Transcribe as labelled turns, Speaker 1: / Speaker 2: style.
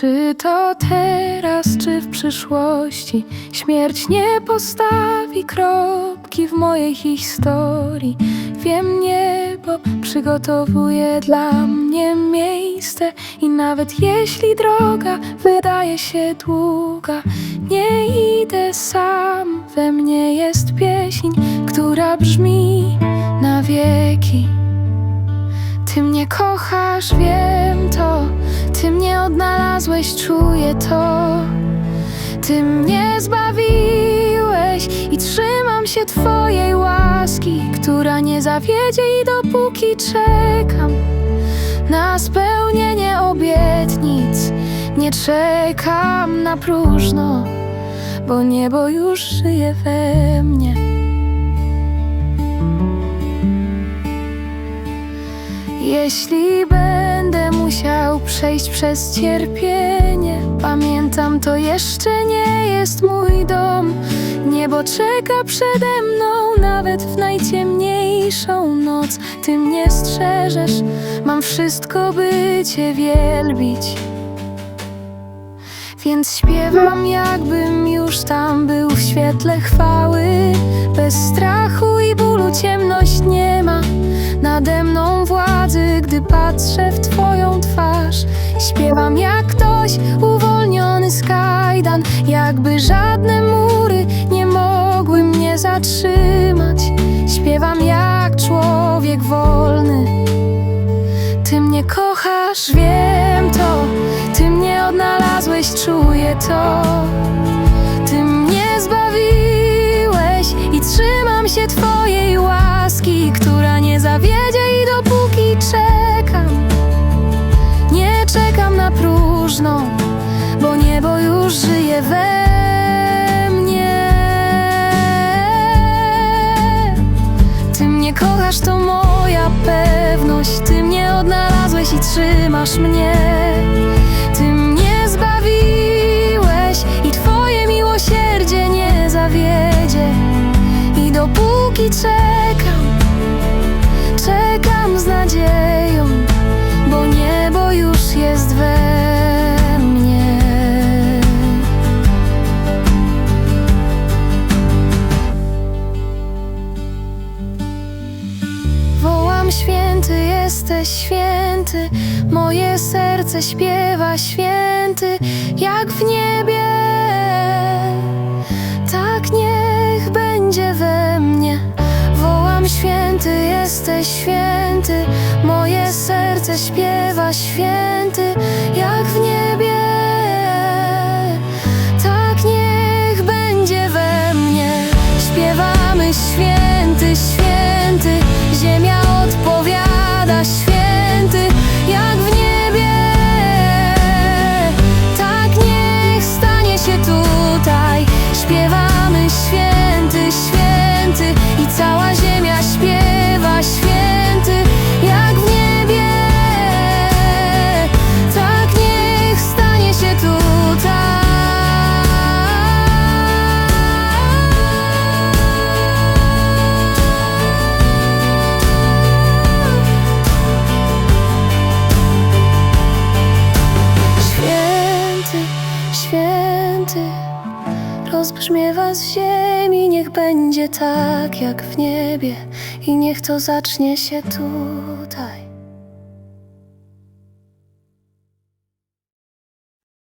Speaker 1: Czy to teraz, czy w przyszłości Śmierć nie postawi kropki w mojej historii. Wiem, niebo przygotowuje dla mnie miejsce I nawet jeśli droga wydaje się długa Nie idę sam, we mnie jest pieśń Która brzmi na wieki. Ty mnie kochasz, wiem odnalazłeś, czuję to. Ty mnie zbawiłeś i trzymam się Twojej łaski Która nie zawiedzie i dopóki czekam Na spełnienie obietnic. Nie czekam na próżno Bo niebo już żyje we mnie. Jeśli musiał przejść przez cierpienie, pamiętam to jeszcze nie jest mój dom. Niebo czeka przede mną, nawet w najciemniejszą noc. Ty mnie strzeżesz, mam wszystko, by Cię wielbić. Więc śpiewam, jakbym już tam był w świetle chwały. Bez strachu i bólu ciemność nie ma nade mną władzy, gdy patrzę w Twoją twarz. Śpiewam jak ktoś uwolniony z kajdan, jakby żadne mury nie mogły mnie zatrzymać. Śpiewam jak człowiek wolny. Ty mnie kochasz, wiem to. Ty mnie odnalazłeś, czuję to. Ty mnie zbawiłeś i trzymam się Twojej we mnie. Ty mnie kochasz, to moja pewność. Ty mnie odnalazłeś i trzymasz mnie. Ty mnie zbawiłeś i Twoje miłosierdzie nie zawiedzie. I dopóki czekam, czekam z nadzieją, jesteś święty, moje serce śpiewa święty, jak w niebie. Tak niech będzie we mnie. Wołam święty, jesteś święty, moje serce śpiewa święty, jak w niebie. Rozbrzmiewa z ziemi, niech będzie tak jak w niebie i niech to zacznie się tutaj.